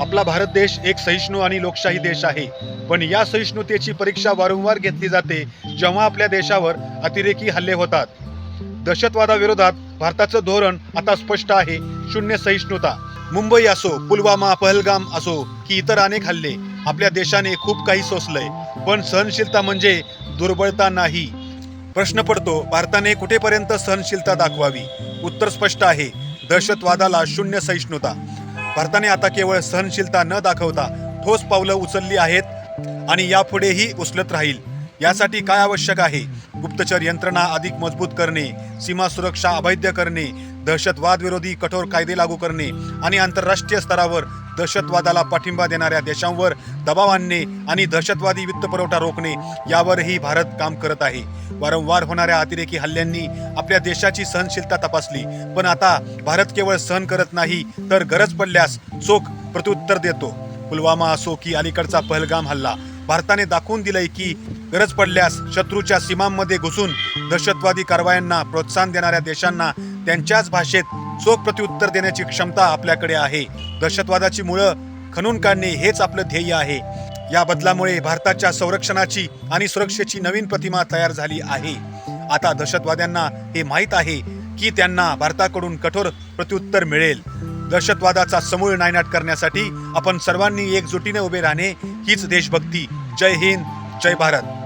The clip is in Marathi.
आपला भारत देश एक सहिष्णू आणि लोकशाही देश आहे. पण या सहिष्णुतेची परीक्षा वारंवार घेतली जाते जेव्हा आपल्या देशावर अतिरेकी हल्ले होतात. दहशतवादाविरोधात भारताचं धोरण आता स्पष्ट आहे. शून्य सहिष्णुता. मुंबई असो पुलवामा पहलगाम असो की इतर अनेक हल्ले आपल्या देशाने खूप काही सोसलंय. पण सहनशीलता म्हणजे दुर्बळता नाही. प्रश्न पडतो भारताने कुठेपर्यंत सहनशीलता दाखवावी? उत्तर स्पष्ट आहे. दहशतवादाला शून्य सहिष्णुता. भारताने आता केवळ सहनशीलता न दाखवता ठोस पावलं उचलली आहेत आणि यापुढेही उचलत राहील. यासाठी काय आवश्यक आहे? गुप्तचर यंत्रणा अधिक मजबूत करणे सीमा सुरक्षा अभैद्य करणे दहशतवाद विरोधी कठोर कायदे लागू करणे आणि आंतरराष्ट्रीय स्तरावर दहशतवादाला पाठिंबा देणाऱ्या देशांवर दबाव आणणे आणि दहशतवादी वित्तपुरवठा रोखणे यावरही भारत काम करत आहे. वारंवार होणाऱ्या अतिरेकी हल्ल्यांनी आपल्या देशाची सहनशीलता तपासली पण आता भारत केवळ सहन करत नाही तर गरज पडल्यास चोख प्रत्युत्तर देतो. पुलवामा असो की अलीकडचा पहलगाम हल्ला भारताने दाखवून दिलंय की गरज पडल्यास शत्रूच्या सीमांमध्ये घुसून दहशतवादी कारवायांना प्रोत्साहन देणाऱ्या देशांना त्यांच्याच भाषेत चोख प्रत्युत्तर देण्याची क्षमता आपल्याकडे आहे. दहशतवादाची मुळं खणून काढणे हेच आपलं ध्येय आहे. या बदलामुळे भारताच्या संरक्षणाची आणि सुरक्षेची नवीन प्रतिमा तयार झाली आहे. आता दहशतवाद्यांना हे माहीत आहे की त्यांना भारताकडून कठोर प्रत्युत्तर मिळेल. दहशतवादाचा समूळ नायनाट करण्यासाठी आपण सर्वांनी एकजुटीने उभे राहणे हीच देशभक्ती. जय हिंद जय भारत.